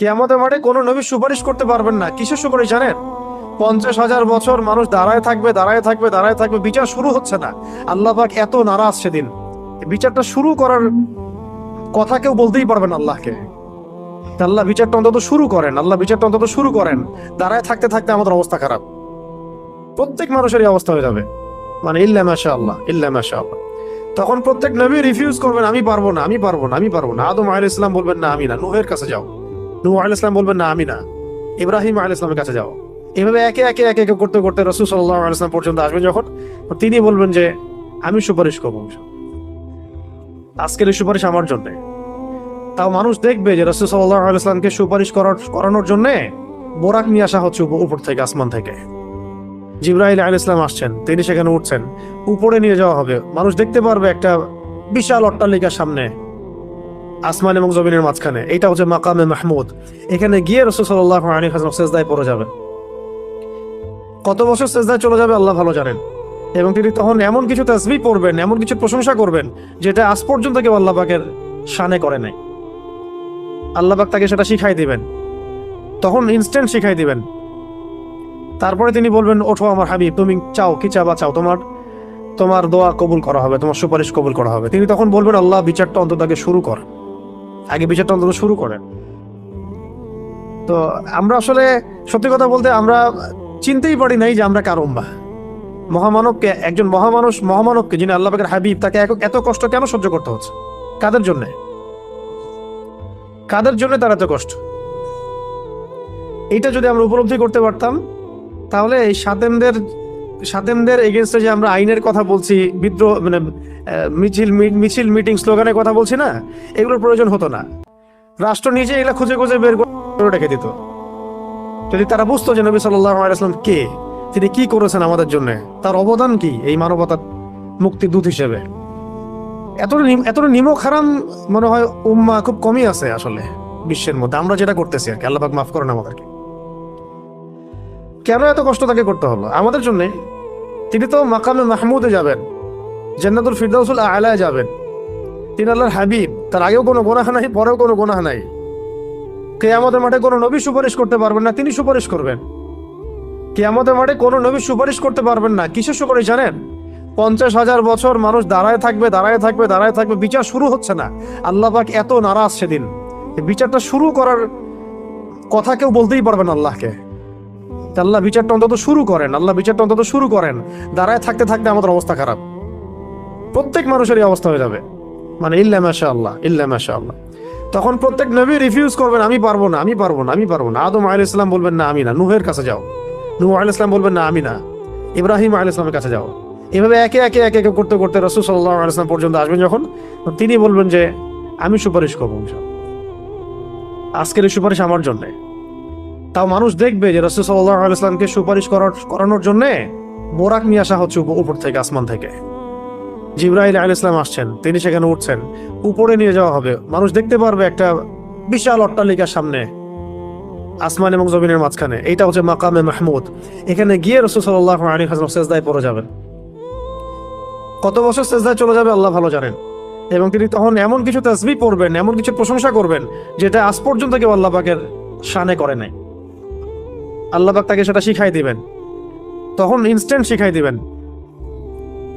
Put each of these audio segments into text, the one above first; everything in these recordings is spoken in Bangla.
কেয়ামতের মাঠে কোনো নবী সুপারিশ করতে পারবেন না। কিসের সুপারিশ জানেন? পঞ্চাশ হাজার বছর মানুষ দাঁড়ায় থাকবে দাঁড়ায় থাকবে দাঁড়ায় থাকবে, বিচার শুরু হচ্ছে না। আল্লাহ পাক এত নারাজ সেদিন। বিচারটা শুরু করার কথা কেউ বলতেই পারবেন আল্লাহকে। আল্লাহ বিচারটা অন্তত শুরু করেন, আল্লাহ বিচারটা অন্তত শুরু করেন। দাঁড়ায় থাকতে থাকতে আমাদের অবস্থা খারাপ। প্রত্যেক মানুষেরই অবস্থা হয়ে যাবে। মানে ইল্লা মাশা আল্লাহ ইল্লা মাশা আল্লাহ তখন প্রত্যেক নবী রিফিউজ করবেন, আমি পারব না, আমি পারব না, আমি পারব না। আদম আহ ইসলাম বলবেন, না, আমি না। নুহের কাছে যাও। নূহ আল ইসলাম বলবেন, না, আমি না। ইব্রাহিম আল ইসলামের কাছে যাও। এভাবে একে একে একে একে করতে করতে রসুল সাল্লাহ আলাইসলাম পর্যন্ত আসবেন যখন। তিনি বলবেন যে, আমি সুপারিশ করব আজকের এই সুপারিশ আমার জন্য। তাও মানুষ দেখবে যে রসুল সাল্লাহ আলাইসলামকে সুপারিশ করার, করানোর জন্য বোরাক নিয়ে আসা হচ্ছে উপর থেকে, আসমান থেকে। জিব্রাহিল আল ইসলাম আসছেন, তিনি সেখানে উঠছেন। উপরে নিয়ে যাওয়া হবে। মানুষ দেখতে পারবে একটা বিশাল অট্টালিকার সামনে আসমান এবং জমিনের মাঝখানে। এটা হচ্ছে মাকামে মাহমুদ। এখানে গিয়ে রসুল সাল্লাহ আলী সেজদায় পড়ে যাবে। কত বছর সেজদায় চলে যাবে আল্লাহ ভালো জানেন। এবং তিনি তখন এমন কিছু তাসবি পড়বেন, এমন কিছু প্রশংসা করবেন, যেটা আজ পর্যন্ত কেউ আল্লাহ পাকের শানে করে নাই। আল্লাহ পাক তাকে সেটা শিখাই দিবেন। তখন ইনস্ট্যান্ট শিখাই দিবেন। তারপরে তিনি বলবেন, ওঠো আমার হাবিব, তুমি চাও, কি চাবা চাও? তোমার তোমার দোয়া কবুল করা হবে, তোমার সুপারিশ কবুল করা হবে। তিনি তখন বলবেন, আল্লাহ বিচারটা অন্তত শুরু কর। আগে বিচারটা অন্তত শুরু করেন। তো আমরা আসলে সত্যি কথা বলতে আমরা চিনতেই পারি নাই যে আমরা কার উম্মাহ। মহামানবকে, একজন মহামানুষ, মহামানবকে যিনি আল্লাহ হাবিব, তাকে এত কষ্ট কেন সহ্য করতে হচ্ছে? কাদের জন্য? কাদের জন্য তার এত কষ্ট? এইটা যদি আমরা উপলব্ধি করতে পারতাম, তাহলে এই সাতেমদের সাতেমদের এগেনস্টে যে আমরা আইনের কথা বলছি, বিদ্রোহ মানে মিছিল মিছিল মিটিং স্লোগানের কথা বলছি না, এগুলোর প্রয়োজন হতো না। রাষ্ট্র নিজে এগুলো খুঁজে খুঁজে বের করে রেখে দিত। যদি তারা বুঝতো যে নবী আলাইসলাম কে, তিনি কি করেছেন আমাদের জন্য, তার অবদান কি এই মানবতার মুক্তির দূত হিসেবে? এতটা নিম- এতটা নিমক হারাম মনে হয় উম্মা খুব কমই আছে আসলে বিশ্বের মধ্যে। আমরা যেটা করতেছি আর কি, আল্লাহ পাক মাফ করেন আমাদেরকে। কেন এত কষ্ট তাকে করতে হলো? আমাদের জন্য তিনি তো মাকামে মাহমুদে যাবেন, জান্নাতুল ফিরদাউসুল আলায় যাবেন। তিনি আল্লাহর হাবিব, তার আগেও কোনো গোনাহ নাই, পরেও কোনো গোনাহ নাই। কেয়ামতের মাঠে কোনো নবী সুপারিশ করতে পারবেন না, তিনি সুপারিশ করবেন। কেয়ামতের মাঠে কোনো নবী সুপারিশ করতে পারবেন না, কিসের সুপারিশ জানেন? পঞ্চাশ হাজার বছর মানুষ দাঁড়ায় থাকবে দাঁড়ায় থাকবে দাঁড়ায় থাকবে, বিচার শুরু হচ্ছে না। আল্লাহ পাক এত নারাজ সেদিন। বিচারটা শুরু করার কথা কেউ বলতেই পারবেন আল্লাহকে। আল্লাহ বিচারটা অন্তত শুরু করেন, আল্লাহ বিচারটা অন্তত শুরু করেন। দাঁড়ায় থাকতে থাকতে আমাদের অবস্থা খারাপ। প্রত্যেক মানুষেরই অবস্থা হয়ে যাবে। মানে ইল্লা মাশা আল্লাহ ইল্লা মাশা আল্লাহ তখন প্রত্যেক নবী রিফিউজ করবেন, আমি পারব না, আমি পারব না, আমি পারব না। আদম আল ইসলাম বলবেন, না, আমি না। নুহের কাছে যাও। নূহ আল ইসলাম বলবেন, না, আমি না। ইব্রাহিম আল ইসলামের কাছে যাও। এভাবে একে একে একে একে করতে করতে রসুল সাল্লাহ আলাইসলাম পর্যন্ত আসবেন যখন। তিনি বলবেন যে, আমি সুপারিশ করব আজকের এই সুপারিশ আমার জন্য। তাও মানুষ দেখবে যে রসুল সাল্লাহ সুপারিশ করার করানোর জন্য বোরাক নিয়ে আসা হচ্ছে উপ- উপর থেকে, আসমান থেকে। জিব্রাহিল আল ইসলাম আসছেন, তিনি সেখানে উঠছেন। উপরে নিয়ে যাওয়া হবে। মানুষ দেখতে পারবে একটা বিশাল অট্টালিকার সামনে, আসমান এবং জমিনের মাঝখানে। এইটা হচ্ছে মাকামে মাহমুদ। এখানে গিয়ে রসুল সাল্লাহ আলী হাসলাম সেজদায় পড়ে যাবেন। কত বছর সেজদায় চলে যাবে আল্লাহ ভালো জানেন। এবং তিনি তখন এমন কিছু তাজবি পড়বেন, এমন কিছু প্রশংসা করবেন, যেটা আজ পর্যন্ত কেউ আল্লাহ পাকের শানে করে নাই। আল্লাহ পাক তাকে সেটা শিখাই দিবেন। তখন ইনস্ট্যান্ট শিখাই দিবেন।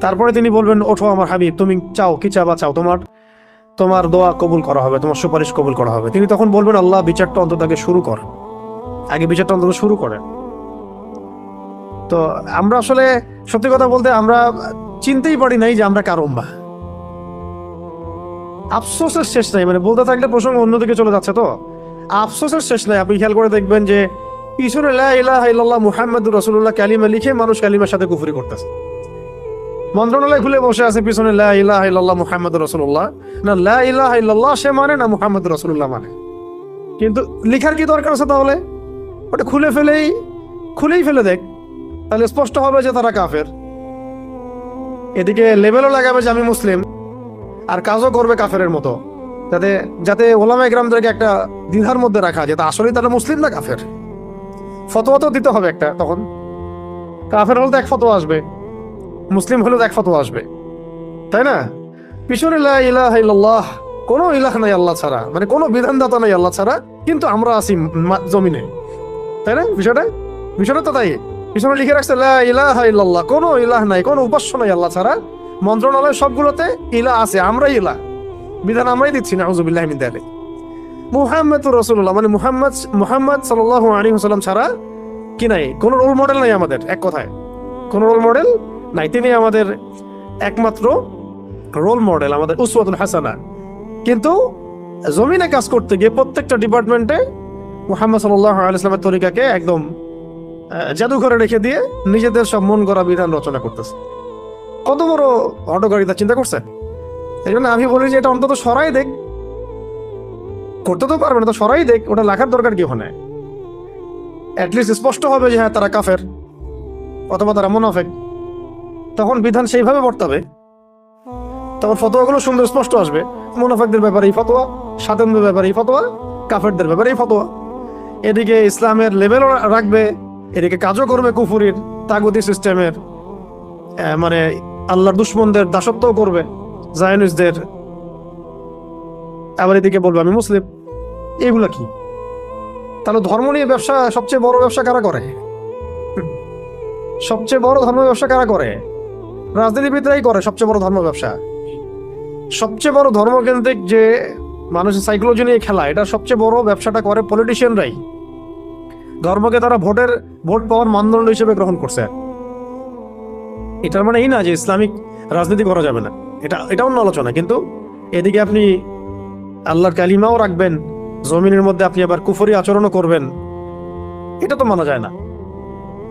তারপরে তিনি বলবেন, ওঠো আমার হাবিব, তুমি চাও, কি চাবা চাও, তোমার তোমার দোয়া কবুল করা হবে, তোমার সুপারিশ কবুল করা হবে। তিনি তখন বলবেন, আল্লাহ বিচারটা অন্তত আগে শুরু কর আগে বিচারটা অন্তত শুরু করেন। তো আমরা আসলে সত্যি কথা বলতে আমরা চিনতেই পারি নাই যে আমরা কার উম্মাহ আফসোসের শেষ নাই মানে বলতে থাকলে প্রসঙ্গ অন্যদিকে চলে যাচ্ছে তো। আফসোসের শেষ নাই, আপনি খেয়াল করে দেখবেন যে পিছনে লা ইলাহা ইল্লাল্লাহ মুহাম্মাদুর রাসূলুল্লাহ কালিমা লিখে মানুষ কালিমার সাথে কুফরি করতেছে। মন্ত্রণালয় খুলে বসে আছে পিছনে লা ইলাহা ইল্লাল্লাহ মুহাম্মাদুর রাসূলুল্লাহ। না লা ইলাহা ইল্লাল্লাহ সে মানে না মুহাম্মাদুর রাসূলুল্লাহ মানে। কিন্তু লিখার কি দরকার আছে তাহলে? ওটা খুলে ফেলেই, খুলেই ফেলে দেখ। তাহলে স্পষ্ট হবে যে তারা কাফের। এদিকে লেভেলও লাগাবে যে আমি মুসলিম, আর কাজও করবে কাফেরের মতো। যাতে যাতে ওলামা গ্রামদেরকে একটা দ্বিধার মধ্যে রাখা যেটা আসলে তারা মুসলিম না কাফের? ফতোয়া তো দিতে হবে একটা তখন। কাফের হলে তো এক ফতোয়া আসবে। মুসলিম হলেও এক ফতোয়া আসবে। তাই না? পিছনে ইলাহা কোনো ইলাহ নাই আল্লাহ ছাড়া। মানে কোনো বিধানদাতা নাই আল্লাহ ছাড়া, কিন্তু আমরা আছি জমিনে। তাই না বিষয়টা? বিষয়টা তো তাই। পিছনে লিখে রাখছে ইলাহা ইল্লাল্লাহ, কোনো ইলাহ নাই, কোনো উপাস্য নাই আল্লাহ ছাড়া। মন্ত্রণালয় সবগুলোতে ইলা আছে, আমরাই ইলা বিধান আমরাই দিচ্ছি না হুজুবিল্লাহ মিন দালিক। মুহাম্মদ রসুল্লাহ মানে মুহাম্মদ মুহাম্মদ সাল্লাল্লাহু আলাইহি ওয়াসাল্লাম ছাড়া কি নাই? কোনো রোল মডেল নাই আমাদের, এক কথায়। কোনো রোল মডেল নাই। তিনি আমাদের একমাত্র রোল মডেল আমাদের উসওয়াতুল হাসানা। কিন্তু জমিনে কাজ করতে গিয়ে প্রত্যেকটা ডিপার্টমেন্টে মুহাম্মদ সাল্লাহ আলাইহি ওয়াসাল্লামের তরিকাকে একদম জাদুঘরে রেখে দিয়ে নিজেদের সব মন গড়া বিধান রচনা করতেছে। কত বড় হটকারিতা চিন্তা করছে এই জন্য আমি বলি যে এটা অন্তত সরাই দেখ। করতে তো পারবে না, তো সরাই দেখ, ওটা লেখার দরকার কি ওখানে? অ্যাটলিস্ট স্পষ্ট হবে যে হ্যাঁ তারা কাফের, অথবা তারা মোনাফেক। তখন বিধান সেইভাবে বর্তাবে। তখন ফতোয়াগুলো সুন্দর স্পষ্ট আসবে। মোনাফেকদের ব্যাপারে এই ফতোয়া স্বাধীনদের ব্যাপারে এই ফতোয়া, কাফেরদের ব্যাপারে এই ফতোয়া। এদিকে ইসলামের লেভেলও রাখবে, এদিকে কাজও করবে কুফুরির তাগুদি সিস্টেমের মানে আল্লাহর দুশ্মনদের দাসত্বও করবে জায়নিসদের আবার এদিকে বলব, আমি মুসলিম। এগুলা কি? তাহলে ধর্ম নিয়ে ব্যবসা, সবচেয়ে বড় ব্যবসা কারা করে? সবচেয়ে বড় ধর্ম ব্যবসা কারা করে? রাজনীতিবিদরাই করে সবচেয়ে বড় ধর্ম ব্যবসা। সবচেয়ে বড় ধর্মকেন্দ্রিক যে মানুষের সাইকোলজি নিয়ে খেলা, এটা সবচেয়ে বড় ব্যবসাটা করে পলিটিশিয়ানরাই ধর্মকে তারা ভোটের, ভোট পাওয়ার মানদণ্ড হিসেবে গ্রহণ করছে। এটার মানে এই না যে ইসলামিক রাজনীতি করা যাবে না। এটা এটা অন্য আলোচনা, কিন্তু এদিকে আপনি আল্লাহর কালিমাও রাখবেন জমিনের মধ্যে আপনি আবার কুফরি আচরণও করবেন। এটা তো মানা যায় না।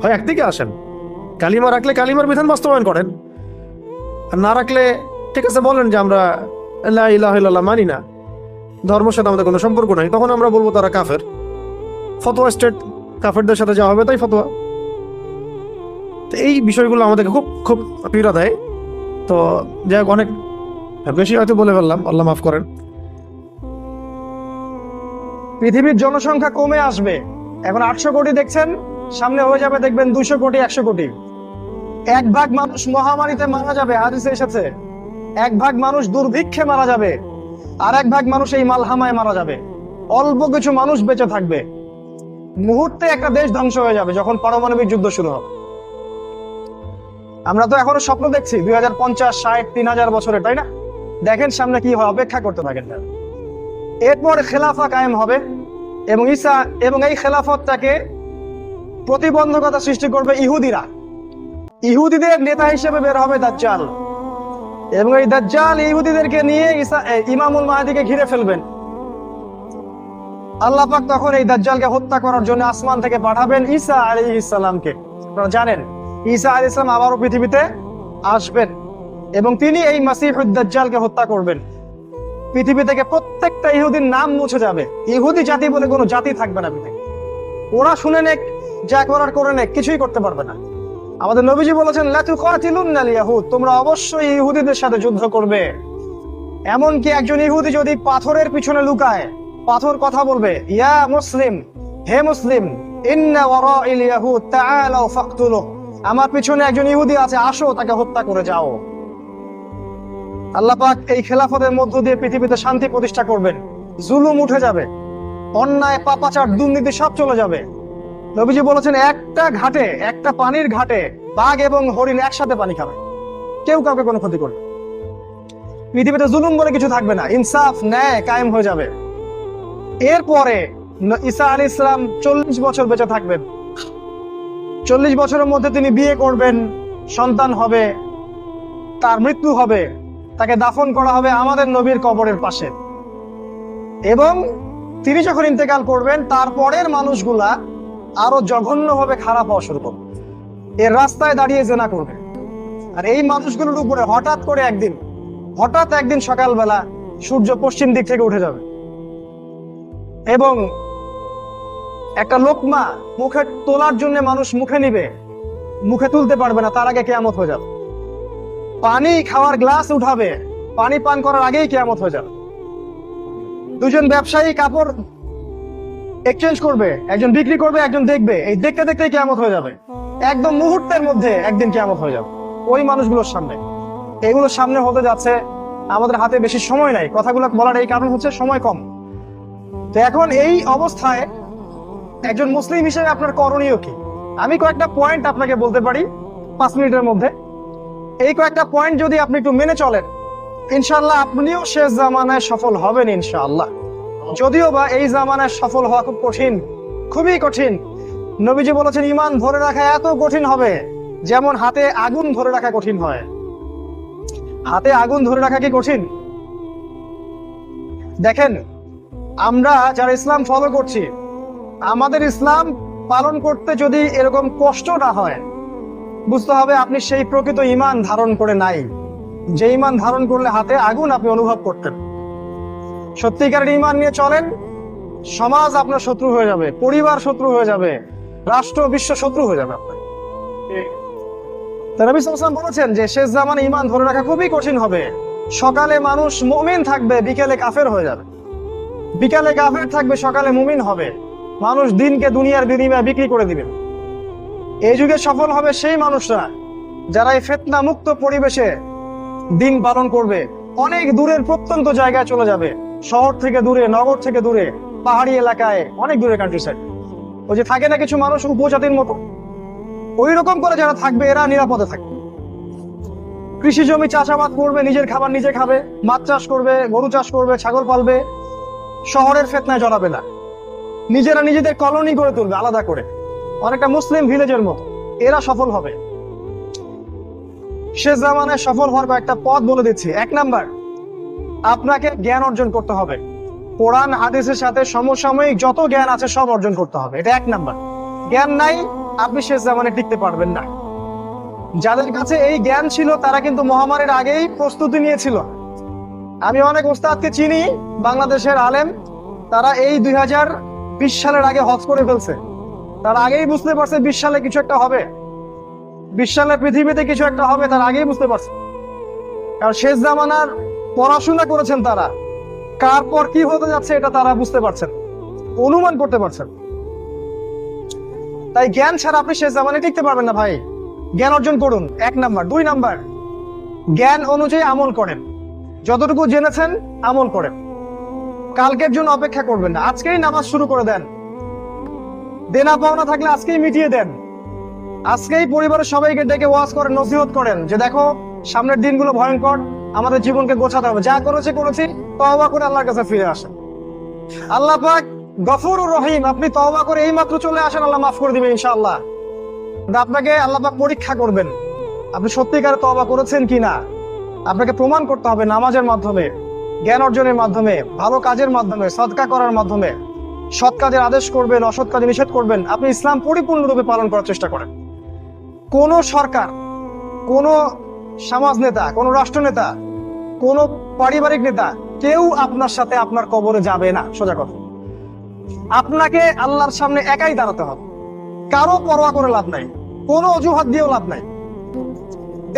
হয় একদিকে আসেন, কালিমা রাখলে কালিমার বিধান বাস্তবায়ন করেন। আর না রাখলে, ঠিক আছে, বলেন যে আমরা লা ইলাহা মানি না। ধর্মের সাথে আমাদের কোনো সম্পর্ক নাই। তখন আমরা বলব তারা কাফের। ফতোয়া স্টেট কাফেরদের সাথে যা হবে তাই ফতোয়া। তো এই বিষয়গুলো আমাদেরকে খুব খুব পীড়া দেয়। তো যাই হোক, অনেক, বেশি হয়তো বলে ফেললাম। আল্লাহ মাফ করেন। পৃথিবীর জনসংখ্যা কমে আসবে। এখন আটশো কোটি দেখছেন, সামনে হয়ে যাবে দেখবেন দুশো কোটি, একশো কোটি। এক ভাগ মানুষ মহামারীতে মারা যাবে, হাদিসে এসেছে। এক ভাগ মানুষ দুর্ভিক্ষে মারা যাবে, আর এক ভাগ মানুষ এই মালহামায় মারা যাবে। অল্প কিছু মানুষ বেঁচে থাকবে। মুহূর্তে একটা দেশ ধ্বংস হয়ে যাবে, যখন পারমাণবিক যুদ্ধ শুরু হবে। আমরা তো এখনও স্বপ্ন দেখছি, দুই হাজার পঞ্চাশ, ষাট, তিন হাজার বছরে, তাই না? দেখেন সামনে কি হয় অপেক্ষা করতে থাকেন এরপর খেলাফা কায়েম হবে এবং ঈসা এবং এই খেলাফতটাকে প্রতিবন্ধকতা সৃষ্টি করবে ইহুদিরা। ইহুদিদের নেতা হিসেবে বের হবে দাজ্জাল। এবং এই দাজ্জাল ইহুদিদেরকে নিয়ে ঈসা ইমামুল মাহাদিকে ঘিরে ফেলবেন। আল্লাহ পাক তখন এই দাজ্জালকে হত্যা করার জন্য আসমান থেকে পাঠাবেন ঈসা আলাইহিস ইসলামকে আপনারা জানেন, ঈসা আলাইহিস ইসলাম আবারও পৃথিবীতে আসবেন এবং তিনি এই মাসিহুদ দাজ্জালকে হত্যা করবেন। পৃথিবী থেকে প্রত্যেকটা ইহুদির নাম মুছে যাবে। ইহুদি জাতি বলে কোনো জাতি থাকবে না পৃথিবী ওরা শুনে নেক, যা করার করে নেক, কিছুই করতে পারবে না। আমাদের নবীজি বলেছেন কাতিলুন্নাল ইয়াহুদ তোমরা অবশ্যই ইহুদিদের সাথে যুদ্ধ করবে। এমনকি একজন ইহুদি যদি পাথরের পিছনে লুকায়, পাথর কথা বলবে, ইয়া মুসলিম, হে মুসলিম, ইন্না ওয়ারাইল ইয়াহুদ তাআলাউ ফাকতুলু আমার পিছনে একজন ইহুদি আছে, আসো, তাকে হত্যা করে যাও। আল্লাহ পাক এই খেলাফতের মধ্য দিয়ে পৃথিবীতে শান্তি প্রতিষ্ঠা করবেন। জুলুম উঠে যাবে। অন্যায়, পাপাচার, দুর্নীতি সব চলে যাবে। নবীজি বলেছেন, একটা ঘাটে, একটা পানির ঘাটে বাঘ এবং হরিণ একসাথে পানি খাবে। কেউ কাউকে কোনো ক্ষতি করবে পৃথিবীতে জুলুম বলে কিছু থাকবে না। ইনসাফ, ন্যায় কায়েম হয়ে যাবে। এরপরে ঈসা আলী ইসলাম চল্লিশ বছর বেঁচে থাকবেন। চল্লিশ বছরের মধ্যে তিনি বিয়ে করবেন, সন্তান হবে, তার মৃত্যু হবে। তাকে দাফন করা হবে আমাদের নবীর কবরের পাশে। এবং তিনি যখন ইন্তেকাল করবেন তারপরের মানুষগুলা আরও জঘন্যভাবে খারাপ হওয়া শুরু করবে। এর রাস্তায় দাঁড়িয়ে জেনা করবে। আর এই মানুষগুলোর উপরে হঠাৎ করে একদিন, হঠাৎ একদিন সকালবেলা সূর্য পশ্চিম দিক থেকে উঠে যাবে। এবং একটা লোকমা মুখে তোলার জন্য মানুষ মুখে নিবে, মুখে তুলতে পারবে না, তার আগে কেয়ামত হয়ে যাবে। পানি খাওয়ার গ্লাস উঠাবে। পানি পান করার আগেই কেয়ামত হয়ে যাবে। দুজন ব্যবসায়ী কাপড় এক্সচেঞ্জ করবে, একজন বিক্রি করবে, একজন দেখবে। এই দেখতে দেখতে কেয়ামত হয়ে যাবে। একদম মুহূর্তের মধ্যে একদিন কেয়ামত হয়ে যাবে। ওই মানুষগুলোর সামনে। এগুলোর সামনে হতে যাচ্ছে, আমাদের হাতে বেশি সময় নাই। কথাগুলো বলার এই কারণ হচ্ছে সময় কম। তো এখন এই অবস্থায় একজন মুসলিম হিসেবে আপনার করণীয় কি? আমি কয়েকটা পয়েন্ট আপনাকে বলতে পারি, পাঁচ মিনিটের মধ্যে। এই কয়েকটা পয়েন্ট যদি আপনি একটু মেনে চলেন ইনশাল্লাহ আপনিও শেষ জামানায় সফল হবেন ইনশাআল্লাহ। যদিও বা এই জামানায় সফল হওয়া খুব কঠিন, খুবই কঠিন। নবীজি বলেছেন, ইমান ধরে রাখা এত কঠিন হবে যেমন হাতে আগুন ধরে রাখা কঠিন হয়। হাতে আগুন ধরে রাখা কি কঠিন? দেখেন, আমরা যারা ইসলাম ফলো করছি, আমাদের ইসলাম পালন করতে যদি এরকম কষ্ট না হয় বুঝতে হবে আপনি সেই প্রকৃত ইমান ধারণ করে নাই। যে ইমান ধারণ করলে হাতে আগুন আপনি অনুভব করতেন। সত্যিকারের ইমান নিয়ে চলেন, সমাজ আপনার শত্রু হয়ে যাবে, পরিবার শত্রু হয়ে যাবে, রাষ্ট্র, বিশ্ব শত্রু হয়ে যাবে আপনার। আলাইহি ওয়াসাল্লাম বলেছেন যে, শেষ জামানে ইমান ধরে রাখা খুবই কঠিন হবে। সকালে মানুষ মুমিন থাকবে, বিকেলে কাফের হয়ে যাবে। বিকালে কাফের থাকবে, সকালে মুমিন হবে। মানুষ দিনকে দুনিয়ার বিনিময়ে বিক্রি করে দিবে। এই যুগে সফল হবে সেই মানুষরা যারা এই ফেতনা মুক্ত পরিবেশে দিন পালন করবে। অনেক দূরের প্রত্যন্ত জায়গায় চলে যাবে। শহর থেকে দূরে, নগর থেকে দূরে, পাহাড়ি এলাকায়, অনেক দূরে কান্ট্রি সাইড ওই যে থাকে না কিছু মানুষ উপজাতির মতো। ওই রকম করে যারা থাকবে, এরা নিরাপদে থাকবে। কৃষি জমি চাষাবাদ করবে, নিজের খাবার নিজে খাবে, মাছ চাষ করবে, গরু চাষ করবে, ছাগল পালবে, শহরের ফেতনায় জড়াবে না। নিজেরা নিজেদের কলোনি গড়ে তুলবে, আলাদা করে। অনেকটা মুসলিম ভিলেজের মতো। এরা সফল হবে। শেষ জামানায় সফল হওয়ার কয়েকটা পথ বলে দিচ্ছি। এক নাম্বার, আপনাকে জ্ঞান অর্জন করতে হবে। কোরআন, হাদিসের সাথে সমসাময়িক যত জ্ঞান আছে সব অর্জন করতে হবে। এটা এক নাম্বার। জ্ঞান নাই, আপনি শেষ জামানে টিকতে পারবেন না। যাদের কাছে এই জ্ঞান ছিল, তারা কিন্তু মহামারীর আগেই প্রস্তুতি নিয়েছিল। আমি অনেক ওস্তাদকে চিনি, বাংলাদেশের আলেম। তারা এই দুই হাজার বিশ সালের আগে হজ করে ফেলছে। তারা আগেই বুঝতে পারছে বিশ কিছু একটা হবে। বিশ পৃথিবীতে কিছু একটা হবে, তার আগেই বুঝতে পারছে। কারণ শেষ জামানার পড়াশোনা করেছেন তারা। কার পর কি হতে যাচ্ছে এটা তারা বুঝতে পারছেন অনুমান করতে পারছেন তাই জ্ঞান ছাড়া আপনি শেষ জামানে টিকতে পারবেন না ভাই। জ্ঞান অর্জন করুন, এক নাম্বার। দুই নাম্বার, জ্ঞান অনুযায়ী আমল করেন। যতটুকু জেনেছেন আমল করেন। কালকের জন্য অপেক্ষা করবেন না। আজকেই নামাজ শুরু করে দেন। দেনা পাওনা থাকলে আজকেই মিটিয়ে দেন। আজকেই পরিবারের সবাইকে ডেকে ওয়াজ করেন, নসিহত করেন যে দেখো, সামনের দিনগুলো ভয়ঙ্কর, আমাদের জীবনকে গোছাতে হবে। যা করেছে, করেছি, তওবা করে আল্লাহর কাছে ফিরে আসেন। আল্লাহ পাক গফুর রহিম, আপনি তওবা করে এই মাত্র চলে আসেন, আল্লাহ মাফ করে দিবেন ইনশাআল্লাহ। আপনাকে আল্লাহ পাক পরীক্ষা করবেন, আপনি সত্যিকারে তওবা করেছেন কিনা আপনাকে প্রমাণ করতে হবে নামাজের মাধ্যমে, জ্ঞান অর্জনের মাধ্যমে, ভালো কাজের মাধ্যমে, সদকা করার মাধ্যমে। সৎ কাজের আদেশ করবেন, অসৎ কাজে নিষেধ করবেন, আপনি ইসলাম পরিপূর্ণরূপে পালন করার চেষ্টা করেন। কোন সরকার, কোন সমাজ নেতা, কোন রাষ্ট্র নেতা, কোন পারিবারিক নেতা, কেউ আপনার সাথে আপনার কবরে যাবে না, সোজা কথা। আপনাকে আল্লাহর সামনে একাই দাঁড়াতে হবে। কারও পরোয়া করে লাভ নাই, কোনো অজুহাত দিয়েও লাভ নাই।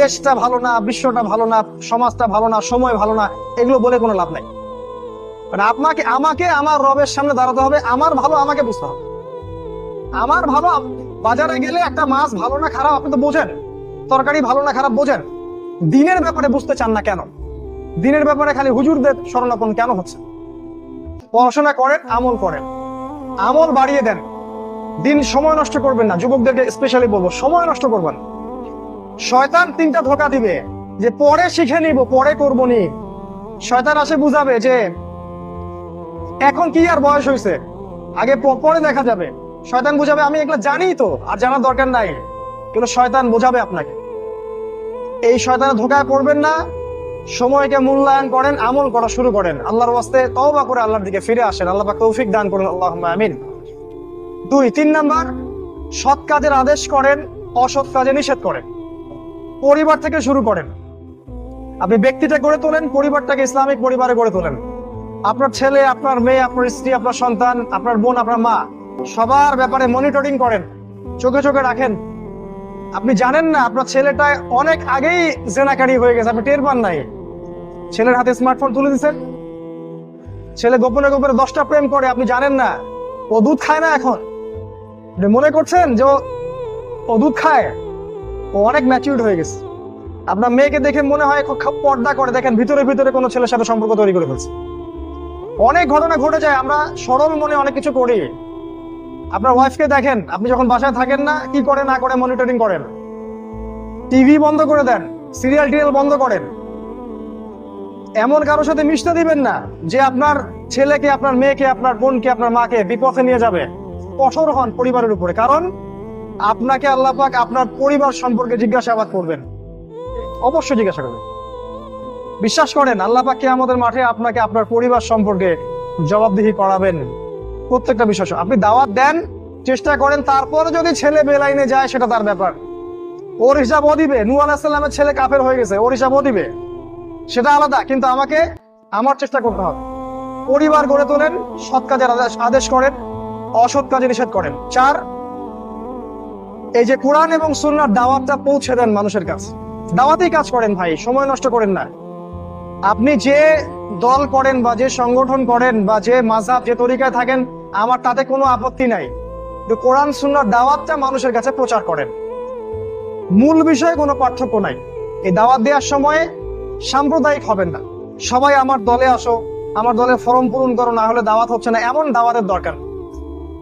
দেশটা ভালো না, বিশ্বটা ভালো না, সমাজটা ভালো না, সময় ভালো না, এগুলো বলে কোনো লাভ নাই। মানে আপনাকে, আমাকে আমার রবের সামনে দাঁড়াতে হবে, আমার ভালো আমাকে বুঝতে হবে। আমার ভালো বাজারে গেলে একটা মাছ ভালো না খারাপ, আপনি তো বোঝেন। তরকারি ভালো না খারাপ, বোঝেন। দিনের ব্যাপারে বুঝতে চান না কেন? দিনের ব্যাপারে খালি হুজুরদের শরণাপন্ন কেন হচ্ছে? পড়াশোনা করেন, আমল করেন। আমল বাড়িয়ে দেন। দিন সময় নষ্ট করবেন না। যুবকদেরকে স্পেশালি বলব, সময় নষ্ট করবেন শয়তান তিনটা ধোকা দিবে, যে পরে শিখে নিব, পরে করব নি। শয়তান আসে বুঝাবে যে এখন কি আর বয়স হয়েছে আগে পরে দেখা যাবে। শয়তান বুঝাবে, আমি এগুলো জানি তো, আর জানার দরকার নাই। কিন্তু শয়তান বোঝাবে আপনাকে। এই শয়তানের ধোকায় পড়বেন না, সময়কে মূল্যায়ন করেন, আমল করা শুরু করেন। আল্লাহর ওয়াস্তে তওবা করে আল্লাহর দিকে ফিরে আসেন। আল্লাহ পাক তৌফিক দান করুন। আল্লাহ আমিন। দুই, তিন নাম্বার, সৎ কাজের আদেশ করেন, অসৎ কাজে নিষেধ করেন। পরিবার থেকে শুরু করেন। আপনি ব্যক্তিটা গড়ে তোলেন, পরিবারটাকে ইসলামিক পরিবারে গড়ে তোলেন। আপনার ছেলে, আপনার মেয়ে, আপনার স্ত্রী, আপনার সন্তান, আপনার বোন, আপনার মা, সবার ব্যাপারে মনিটরিং করেন, চোখে চোখে রাখেন। আপনি জানেন না, আপনার ছেলেটা অনেক আগেই জেনাকারি হয়ে গেছে, আপনি টের পান নাই। ছেলের হাতে স্মার্টফোন তুলে দিচ্ছেন। ছেলে গোপনে গোপনে দশটা প্রেম করে, আপনি জানেন না, ও দুধ খায় না এখন। মনে করছেন যে ও- দুধ খায়? ও অনেক ম্যাচিউরড হয়ে গেছে। আপনার মেয়েকে দেখে মনে হয় পর্দা করে, দেখেন ভিতরে ভিতরে কোনো ছেলের সাথে সম্পর্ক তৈরি করে ফেলছে। অনেক ঘটনা ঘটে যায়, আমরা সরল মনে অনেক কিছু করি। আপনার ওয়াইফকে দেখেন, আপনি যখন বাসায় থাকেন না, কি করে না করে মনিটরিং করেন। টিভি বন্ধ করে দেন সিরিয়াল টিরিয়াল বন্ধ করেন। এমন কারোর সাথে মিশতে দিবেন না, যে আপনার ছেলেকে, আপনার মেয়েকে, আপনার বোনকে, আপনার মাকে বিপথে নিয়ে যাবে। কঠোর হন পরিবারের উপরে, কারণ আপনাকে আল্লাহ পাক আপনার পরিবার সম্পর্কে জিজ্ঞাসাবাদ করবেন। অবশ্যই জিজ্ঞাসা করবেন। বিশ্বাস করেন, আল্লাহ পাককে আমাদের মাঠে আপনাকে আপনার পরিবার সম্পর্কে জবাবদিহি করাবেন। প্রত্যেকটা বিষয় আপনি দাওয়াত দেন, চেষ্টা করেন, তারপরে যদি ছেলে বেলাইনে যায়, সেটা তার ব্যাপার। ওর হিসাব ও দিবে নু আলাহিসাল্লামের ছেলে কাফের হয়ে গেছে, ওর হিসাব ও দিবে সেটা আলাদা, কিন্তু আমাকে, আমার চেষ্টা করতে হবে। পরিবার গড়ে তোলেন, সৎ কাজের আদেশ- আদেশ করেন, অসৎ কাজে নিষেধ করেন। চার, এই যে কোরআন এবং সুন্নার দাওয়াতটা পৌঁছে দেন মানুষের কাছে। দাওয়াতেই কাজ করেন ভাই, সময় নষ্ট করেন না। আপনি যে দল করেন বা যে সংগঠন করেন বা যে মাঝাব যে তরিকায় থাকেন, আমার তাতে কোনো আপত্তি নাই। কোরআন, সুন্নার দাওয়াতটা মানুষের কাছে প্রচার করেন। মূল বিষয়ে কোনো পার্থক্য নাই। এই দাওয়াত দেওয়ার সময় সাম্প্রদায়িক হবেন না। সবাই আমার দলে আসো, আমার দলে ফর্ম পূরণ করো, না হলে দাওয়াত হচ্ছে না। এমন দাওয়াতের দরকার।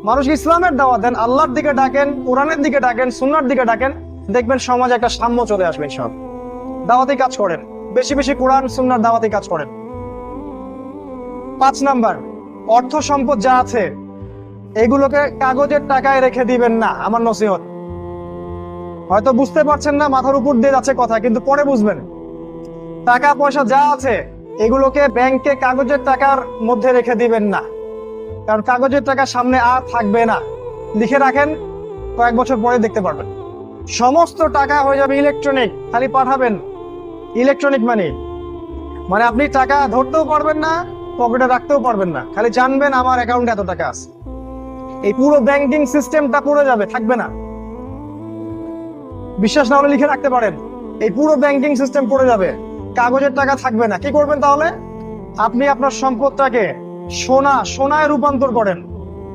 মানুষ ইসলামের দাওয়াত দেন, আল্লাহর দিকে ডাকেন, কোরআনের দিকে ডাকেন, সুন্নার দিকে ডাকেন, দেখবেন সমাজে একটা সাম্য চলে আসবেন সব দাওয়াতি কাজ করেন। বেশি বেশি কোরআন সুন্নার দাওয়াতে কাজ করেন। পাঁচ নাম্বার, অর্থ সম্পদ যা আছে, এগুলোকে কাগজের টাকায় রেখে দিবেন না, আমার নসিহত। হয়তো বুঝতে পারছেন না, মাথার উপর দিয়ে যাচ্ছে কথা, কিন্তু পরে বুঝবেন। টাকা, পয়সা যা আছে, এগুলোকে ব্যাংকে কাগজের টাকার মধ্যে রেখে দিবেন না। কারণ কাগজের টাকা সামনে আর থাকবে না। লিখে রাখেন, কয়েক বছর পরে দেখতে পারবেন। সমস্ত টাকা হয়ে যাবে ইলেকট্রনিক, খালি পাঠাবেন। ইলেকট্রনিক মানি মানে আপনি টাকা ধরতেও পারবেন না, পকেটে রাখতেও পারবেন না। খালি জানবেন আমার অ্যাকাউন্টে এত টাকা আছে। এই পুরো ব্যাংকিং সিস্টেমটা পড়ে যাবে, থাকবে না। বিশ্বাস না হলে লিখে রাখতে পারেন। এই পুরো ব্যাংকিং সিস্টেম পড়ে যাবে। কাগজের টাকা থাকবে না। কি করবেন তাহলে? আপনি আপনার সম্পদটাকে সোনা, সোনায় রূপান্তর করেন।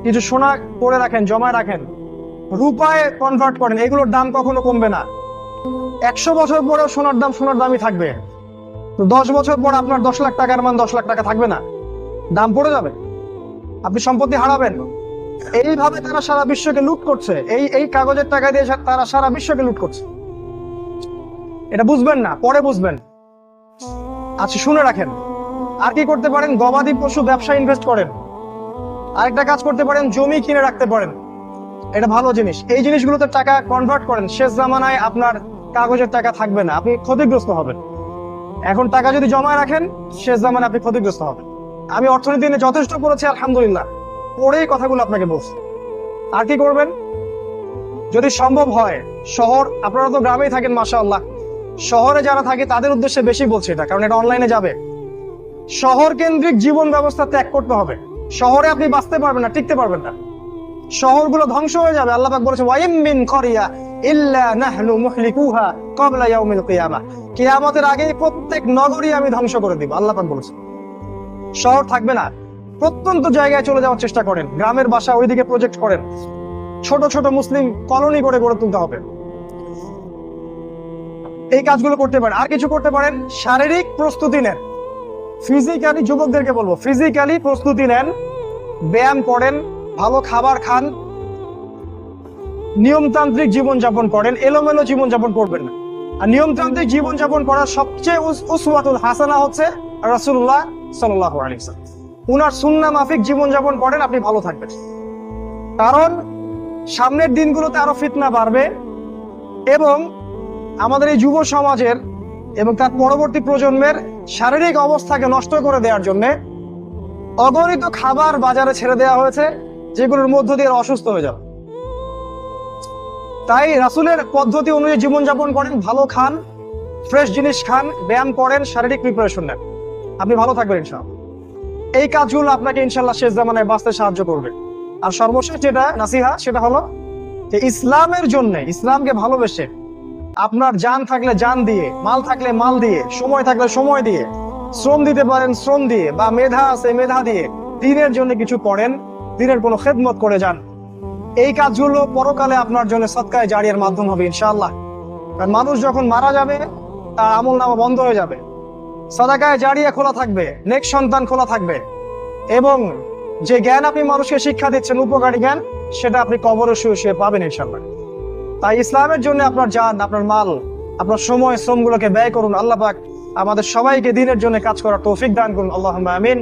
কিছু সোনা করে রাখেন, জমায় রাখেন। রূপায় কনভার্ট করেন। এগুলোর দাম কখনো কমবে না। একশো বছর পরেও সোনার দাম সোনার দামই থাকবে। দশ বছর পর আপনার দশ লাখ টাকার মান দশ লাখ টাকা থাকবে না। দাম পড়ে যাবে। আপনি সম্পত্তি হারাবেন। এইভাবে তারা সারা বিশ্বকে লুট করছে। এই এই কাগজের টাকা দিয়ে তারা সারা বিশ্বকে লুট করছে। এটা বুঝবেন না, পরে বুঝবেন। আচ্ছা শুনে রাখেন। আর কি করতে পারেন? গবাদি পশু ব্যবসা ইনভেস্ট করেন। আরেকটা কাজ করতে পারেন, জমি কিনে রাখতে পারেন। এটা ভালো জিনিস। এই জিনিসগুলোতে টাকা কনভার্ট করেন, শেষ জামানায় আপনার কাগজের টাকা থাকবে না, আপনি ক্ষতিগ্রস্ত হবেন। এখন টাকা যদি জমা রাখেন, শেষ জামানে আপনি ক্ষতিগ্রস্ত হবেন। আমি অর্থনীতি নিয়ে যথেষ্ট পড়েছি, আলহামদুলিল্লাহ। পরেই কথাগুলো আপনাকে বলছি। আর কি করবেন? যদি সম্ভব হয়, শহর, আপনারা তো গ্রামেই থাকেন, মাশাআল্লাহ। শহরে যারা থাকে, তাদের উদ্দেশ্যে বেশি বলছি এটা, কারণ এটা অনলাইনে যাবে। শহর কেন্দ্রিক জীবন ব্যবস্থা ত্যাগ করতে হবে। শহরে আপনি বাঁচতে পারবেন না, টিকতে পারবেন না। শহরগুলো ধ্বংস হয়ে যাবে। আল্লাহ বলেছে, ওয়াইম মিন করিয়া প্রত্যেক নগরী আমি ধ্বংস করে চলে যাওয়ার চেষ্টা করেন। গ্রামের বাসা করেন। ছোট ছোট মুসলিম কলোনি করে গড়ে তুলতে হবে। এই কাজগুলো করতে পারেন। আর কিছু করতে পারেন, শারীরিক প্রস্তুতি নেন। ফিজিক্যালি যুবকদেরকে বলব ফিজিক্যালি প্রস্তুতি নেন, ব্যায়াম করেন ভালো খাবার খান, নিয়মতান্ত্রিক জীবনযাপন করেন, এলোমেলো জীবনযাপন করবেন না। আর নিয়মতান্ত্রিক জীবনযাপন করার সবচেয়ে উস- উসওয়াতুল হাসানা হচ্ছে আলাইহি ওয়াসাল্লাম। উনার সুন্না মাফিক জীবনযাপন করেন, আপনি ভালো থাকবেন। কারণ সামনের দিনগুলোতে আরও ফিতনা বাড়বে এবং আমাদের এই যুব সমাজের এবং তার পরবর্তী প্রজন্মের শারীরিক অবস্থাকে নষ্ট করে দেওয়ার জন্য অগণিত খাবার বাজারে ছেড়ে দেওয়া হয়েছে। যেগুলোর মধ্য দিয়ে অসুস্থ হয়ে যাবে। তাই রাসূলের পদ্ধতি অনুযায়ী জীবনযাপন করেন, ভালো খান ফ্রেশ জিনিস খান, ব্যায়াম করেন, শারীরিক প্রিপারেশন নেন। আপনি ভালো থাকবেন ইনশাআল্লাহ। এই কাজগুলো আপনাকে ইনশাল্লাহ শেষ জামানায় বাঁচতে সাহায্য করবে। আর সর্বশেষ যেটা, নাসিহা, সেটা হলো যে ইসলামের জন্য, ইসলামকে ভালোবেসে আপনার জান থাকলে জান দিয়ে, মাল থাকলে মাল দিয়ে, সময় থাকলে সময় দিয়ে, শ্রম দিতে পারেন শ্রম দিয়ে, বা মেধা আছে মেধা দিয়ে, দিনের জন্য কিছু করেন দিনের কোনো খেদমত করে যান। এই কাজগুলো পরকালে আপনার জন্য সৎকায় জারিয়ার মাধ্যম হবে, ইনশাআল্লাহ। কারণ মানুষ যখন মারা যাবে, তার আমল নামা বন্ধ হয়ে যাবে। সাদাকায় জারিয়া খোলা থাকবে, নেক সন্তান খোলা থাকবে। এবং যে জ্ঞান আপনি মানুষকে শিক্ষা দিচ্ছেন, উপকারী জ্ঞান, সেটা আপনি কবরে শুয়ে পাবেন ইনশাল্লাহ তাই ইসলামের জন্য আপনার জান, আপনার মাল, আপনার সময়, শ্রমগুলোকে ব্যয় করুন, আল্লাহ পাক আমাদের সবাইকে দিনের জন্য কাজ করার তৌফিক দান করুন আল্লাহ আমিন।